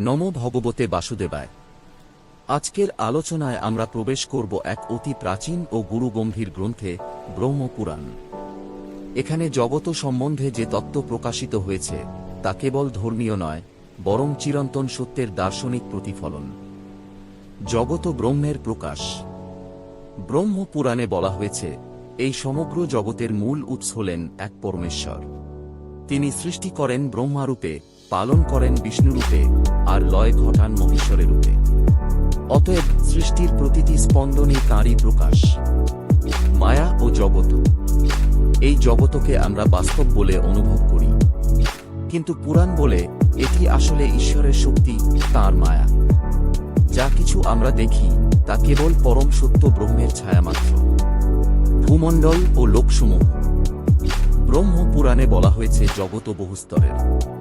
নম ভগবতে বাসুদেবায়। আজকের আলোচনায় আমরা প্রবেশ করব এক অতি প্রাচীন ও গুরুগম্ভীর গ্রন্থে, ব্রহ্মপুরাণ। এখানে জগত সম্বন্ধে যে তত্ত্ব প্রকাশিত হয়েছে, তা কেবল ধর্মীয় নয়, বরং চিরন্তন সত্যের দার্শনিক প্রতিফলন। জগত ব্রহ্মের প্রকাশ। ব্রহ্ম পুরাণে বলা হয়েছে, এই সমগ্র জগতের মূল উৎস হলেন এক পরমেশ্বর। তিনি সৃষ্টি করেন ব্রহ্মারূপে পালন করেন বিষ্ণুরূপে আর লয় ঘটান মহেশ্বরের রূপে। অতএব সৃষ্টির প্রতিটি স্পন্দনই তাঁরই প্রকাশ, মায়া ও জগৎ। এই জগতকে আমরা বাস্তব বলে অনুভব করি। কিন্তু পুরাণ বলে এটি আসলে ঈশ্বরের শক্তি, তার মায়া। যা কিছু আমরা দেখি, তা কেবল পরম সত্য ব্রহ্মের ছায়ামাত্র ভূমণ্ডল ও লোকসমূহ। ব্রহ্ম পুরাণে বলা হয়েছে জগত বহুস্তরের।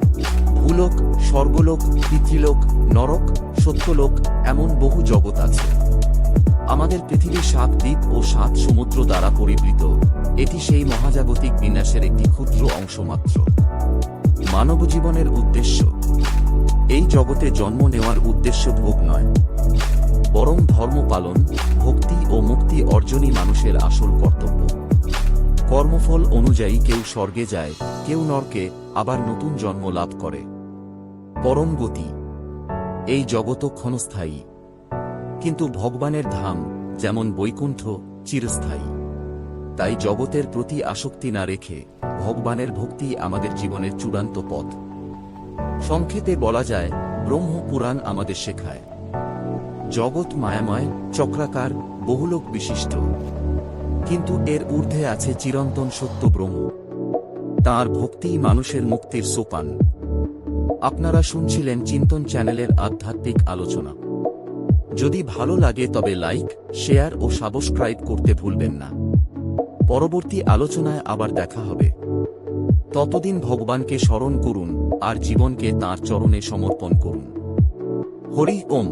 ভূলোক, স্বর্গলোক, পিতৃলোক, নরক, সত্যলোক, এমন বহু জগৎ আছে। আমাদের পৃথিবী সাত দ্বীপ ও সাত সমুদ্র দ্বারা পরিবৃত। এটি সেই মহাজাগতিক বিন্যাসের একটি ক্ষুদ্র অংশ মাত্র মানব জীবনের উদ্দেশ্য। এই জগতে জন্ম নেওয়ার উদ্দেশ্য ভোগ নয়। বরং ধর্ম পালন, ভক্তি ও মুক্তি অর্জনই মানুষের আসল কর্তব্য। কর্মফল অনুযায়ী কেউ স্বর্গে যায়, কেউ নরকে, আবার নতুন জন্ম লাভ করে। পরম গতি। এই জগত ক্ষণস্থায়ী। কিন্তু ভগবানের ধাম, যেমন বৈকুণ্ঠ, চিরস্থায়ী। তাই জগতের প্রতি আসক্তি না রেখে ভগবানের ভক্তি আমাদের জীবনের চূড়ান্ত পথ। সংক্ষেপে বলা যায়, ব্রহ্ম পুরাণ আমাদের শেখায়। জগৎ মায়াময়, চক্রাকার, বহুলোক বিশিষ্ট। কিন্তু এর ঊর্ধ্বে আছে চিরন্তন সত্য ব্রহ্ম তার ভক্তি মানুষের মুক্তির সোপান। আপনারা শুনছিলেন চিন্তন চ্যানেলের আধ্যাত্মিক আলোচনা। যদি ভালো লাগে তবে লাইক, শেয়ার ও সাবস্ক্রাইব করতে ভুলবেন না। পরবর্তী আলোচনায় আবার দেখা হবে। ততদিন ভগবানকে স্মরণ করুন আর জীবনকে তাঁর চরণে সমর্পণ করুন। হরি ওম।